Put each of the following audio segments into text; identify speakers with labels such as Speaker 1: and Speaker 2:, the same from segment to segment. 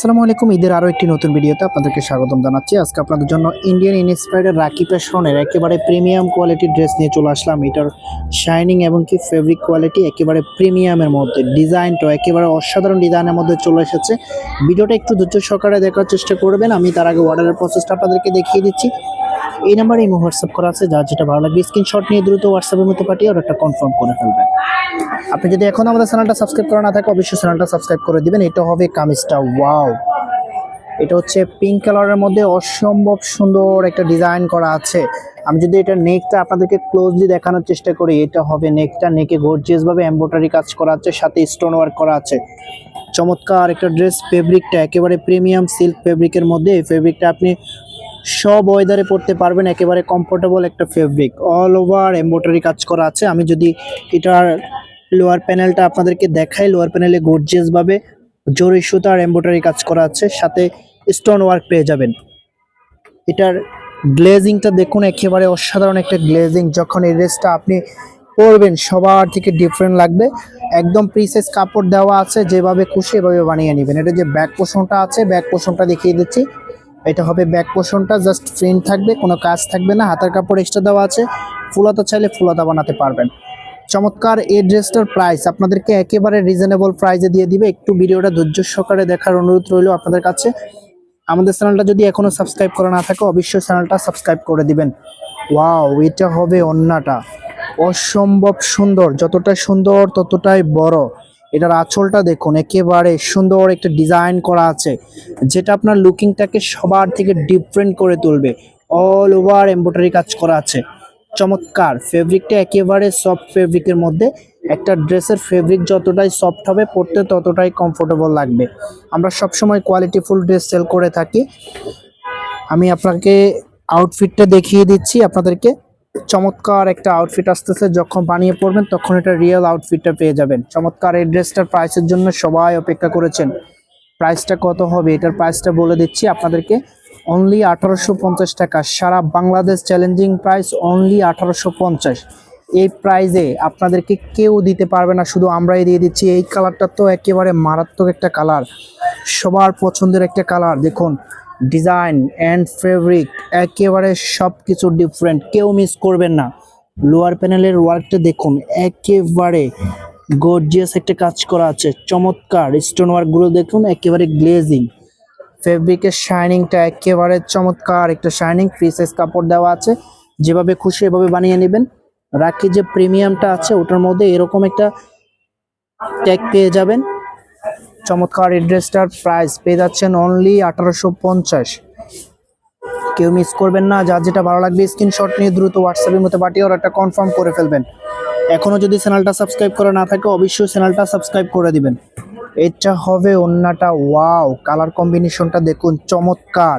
Speaker 1: আসসালামু আলাইকুম, ঈদের আরও একটি নতুন ভিডিওতে আপনাদেরকে স্বাগতম জানাচ্ছি। আজকে আপনাদের জন্য ইন্ডিয়ান ইনস্পায়ার্ডের রাকি প্যাশনের একেবারে প্রিমিয়াম কোয়ালিটির ড্রেস নিয়ে চলে আসলাম। এটার শাইনিং এবং কি ফেব্রিক কোয়ালিটি একেবারে প্রিমিয়ামের মধ্যে ডিজাইনটা একেবারে অসাধারণ ডিজাইনের মধ্যে চলে এসেছে। ভিডিওটা একটু ধৈর্য সহকারে দেখার চেষ্টা করবেন। আমি তার আগে অর্ডারের প্রসেসটা আপনাদেরকে দেখিয়ে দিচ্ছি। এই নাম্বারে ইমো হোয়াটসঅ্যাপ করা আছে, যার যেটা ভালো লাগবে স্ক্রিনশট নিয়ে দ্রুত হোয়াটসঅ্যাপের মধ্যে পাঠিয়ে অর্ডারটা কনফার্ম করে ফেলবেন। আপনি যদি এখন আমাদের চ্যানেলটা সাবস্ক্রাইব করা না থাকে, অবশ্যই চ্যানেলটা সাবস্ক্রাইব করে দিবেন। এটা হবে কামিজটা ওয়াও এটা হচ্ছে পিঙ্ক কালারের মধ্যে অসম্ভব সুন্দর একটা ডিজাইন করা আছে। আমি যদি এটা নেকটা আপনাদেরকে ক্লোজলি দেখানোর চেষ্টা করি, এটা হবে নেকটা নেকে গর্জিয়াস ভাবে এমব্রয়ডারি কাজ করা আছে, সাথে স্টোন ওয়ার্ক করা আছে। চমৎকার একটা ড্রেস ফেব্রিকটা একেবারে প্রিমিয়াম সিল্ক ফেব্রিকের মধ্যে। এই ফেব্রিকটা আপনি সব ওয়েদারে পড়তে পারবেন, একেবারে কমফোর্টেবল একটা ফেব্রিক অল ওভার এমব্রয়ডারি কাজ করা আছে। আমি যদি এটার লোয়ার প্যানেলটা আপনাদেরকে দেখাই লোয়ার প্যানেলে গর্জিয়াস ভাবে জরি সুতার এমব্রয়ডারি কাজ করা আছে। সাথে স্টোন ওয়ার্ক পেয়ে যাবেন। এটার গ্লেজিংটা দেখুন, একেবারে অসাধারণ একটা গ্লেজিং যখন এই ড্রেসটা আপনি পরবেন, সবার থেকে ডিফারেন্ট লাগবে। একদম প্রিসেস কাপড় দেওয়া আছে, যেভাবে খুশি এভাবে বানিয়ে নেবেন। এটা যে ব্যাক পোষণটা আছে ব্যাক পোষণটা দেখিয়ে দিচ্ছি। এটা হবে ব্যাক পোষণটা জাস্ট প্রিন্ট থাকবে, কোনো কাজ থাকবে না, হাতের কাপড় এক্সট্রা দেওয়া আছে। ফুলাতা চাইলে ফুলাতা বানাতে পারবেন। চমৎকার এই ড্রেসটার প্রাইস আপনাদেরকে একেবারে রিজনেবল প্রাইসে দিয়ে দিবে। একটু ভিডিওটা ধৈর্য সহকারে দেখার অনুরোধ রইল আপনাদের কাছে। আমাদের চ্যানেলটা যদি এখনও সাবস্ক্রাইব করা না থাকে, অবশ্যই চ্যানেলটা সাবস্ক্রাইব করে দিবেন। ওয়াও এটা হবে অন্যটা। অসম্ভব সুন্দর যতটা সুন্দর ততটাই বড়। এটার আঁচলটা দেখুন, একেবারে সুন্দর একটা ডিজাইন করা আছে, যেটা আপনার লুকিংটাকে সবার থেকে ডিফারেন্ট করে তুলবে। অল ওভার এমব্রয়ডারি কাজ করা আছে। চমৎকার ফেব্রিকটা একেবারে সফট ফেব্রিকের মধ্যে। একটা ড্রেসের ফেব্রিক যতটাই সফট হবে, পরতে ততটাই কমফোর্টেবল লাগবে। আমরা সবসময় কোয়ালিটিফুল ড্রেস সেল করে থাকি। আমি আপনাকে আউটফিটটা দেখিয়ে দিচ্ছি, আপনাদেরকে। চমৎকার একটা আউটফিট আসতেছে, যখন বানিয়ে পড়বেন তখন এটা রিয়েল আউটফিটটা পেয়ে যাবেন। চমৎকার এই ড্রেসটার প্রাইসের জন্য সবাই অপেক্ষা করেছেন। প্রাইসটা কত হবে? এটার প্রাইসটা বলে দিচ্ছি আপনাদেরকে। অনলি আঠারোশো পঞ্চাশ টাকা। সারা বাংলাদেশ চ্যালেঞ্জিং প্রাইস অনলি আঠারোশো পঞ্চাশ। এই প্রাইজে আপনাদেরকে কেউ দিতে পারবে না, শুধু আমরাই দিয়ে দিচ্ছি। এই কালারটা তো একেবারে মারাত্মক একটা কালার সবার পছন্দের একটা কালার দেখুন ডিজাইন অ্যান্ড ফেব্রিক, একেবারে সব কিছু ডিফারেন্ট কেউ মিস করবেন না। লোয়ার প্যানেলের ওয়ার্কটা দেখুন, একেবারে গর্জিয়াস একটা কাজ করা আছে। চমৎকার স্টোন ওয়ার্কগুলো দেখুন, একেবারে গ্লেজিং ফেব্রিকের শাইনিংটা একেবারে চমৎকার একটা শাইনিং ফ্রি সাইজ কাপড় দেওয়া আছে। যেভাবে খুশি এভাবে বানিয়ে নেবেন। রাখি যে প্রিমিয়ামটা আছে, ওটার মধ্যে এরকম একটা ট্যাগ পেয়ে যাবেন। চমৎকার এই ড্রেসটার প্রাইস পেয়ে যাচ্ছেন অনলি আঠারোশো পঞ্চাশ। কেউ মিস করবেন না, যার যেটা ভালো লাগবে স্ক্রিনশট নিয়ে দ্রুত হোয়াটসঅ্যাপের মধ্যে পাঠিয়ে অর্ডারটা কনফার্ম করে ফেলবেন। এখনও যদি চ্যানেলটা সাবস্ক্রাইব করা না থাকে, অবশ্যই চ্যানেলটা সাবস্ক্রাইব করে দিবেন। এটা হবে অন্যটা ওয়াও কালার কম্বিনেশনটা দেখুন, চমৎকার।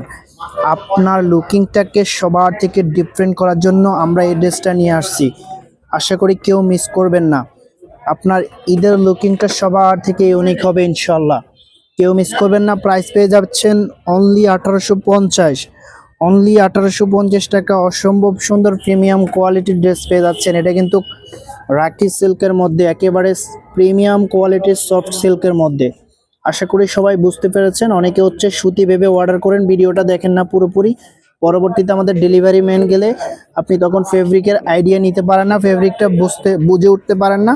Speaker 1: আপনার লুকিংটাকে সবার থেকে ডিফারেন্ট করার জন্য আমরা এই ড্রেসটা নিয়ে আসছি। আশা করি কেউ মিস করবেন না। আপনার ঈদের লুকিংটা সবার থেকে ইউনিক হবে ইনশাল্লাহ কেউ মিস করবেন না প্রাইস পেয়ে যাচ্ছেন অনলি আঠারোশো পঞ্চাশ। অনলি আঠারোশো পঞ্চাশ টাকা অসম্ভব সুন্দর প্রিমিয়াম কোয়ালিটির ড্রেস পেয়ে যাচ্ছেন। এটা কিন্তু রাখি সিল্কের মধ্যে, একেবারে প্রিমিয়াম কোয়ালিটির সফট সিল্কের মধ্যে। আশা করি সবাই বুঝতে পেরেছেন। অনেকে হচ্ছে সুতি ভেবে অর্ডার করেন, ভিডিওটা দেখেন না পুরোপুরি। পরবর্তীতে আমাদের ডেলিভারি ম্যান গেলে আপনি তখন ফেব্রিকের আইডিয়া নিতে পারেন না ফেব্রিকটা বুঝতে, বুঝে উঠতে পারেন না।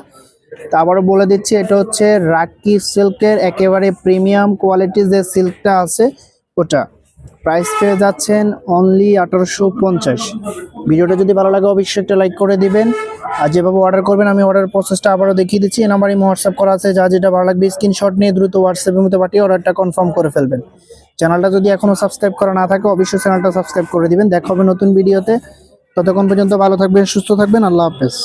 Speaker 1: তা আবারও বলে দিচ্ছি, এটা হচ্ছে রাকি সিল্কের একেবারে প্রিমিয়াম কোয়ালিটির যে সিল্কটা আছে ওটা। প্রাইস পেয়ে যাচ্ছেন অনলি আঠারোশো পঞ্চাশ। ভিডিওটা যদি ভালো লাগে অবশ্যই একটা লাইক করে দিবেন। আর যেভাবে অর্ডার করবেন, আমি অর্ডার প্রসেসটা আবারও দেখিয়ে দিচ্ছি। এই নাম্বারে হোয়াটসঅ্যাপ করা আছে, যা যেটা ভালো লাগবে স্ক্রিনশট নিয়ে দ্রুত হোয়াটসঅ্যাপের মধ্যে পাঠিয়ে অর্ডারটা কনফার্ম করে ফেলবেন। চ্যানেলটা যদি এখনও সাবস্ক্রাইব করা না থাকে, অবশ্যই চ্যানেলটা সাবস্ক্রাইব করে দিবেন। দেখা হবে নতুন ভিডিওতে। ততক্ষণ পর্যন্ত ভালো থাকবেন, সুস্থ থাকবেন, আল্লাহ হাফেজ।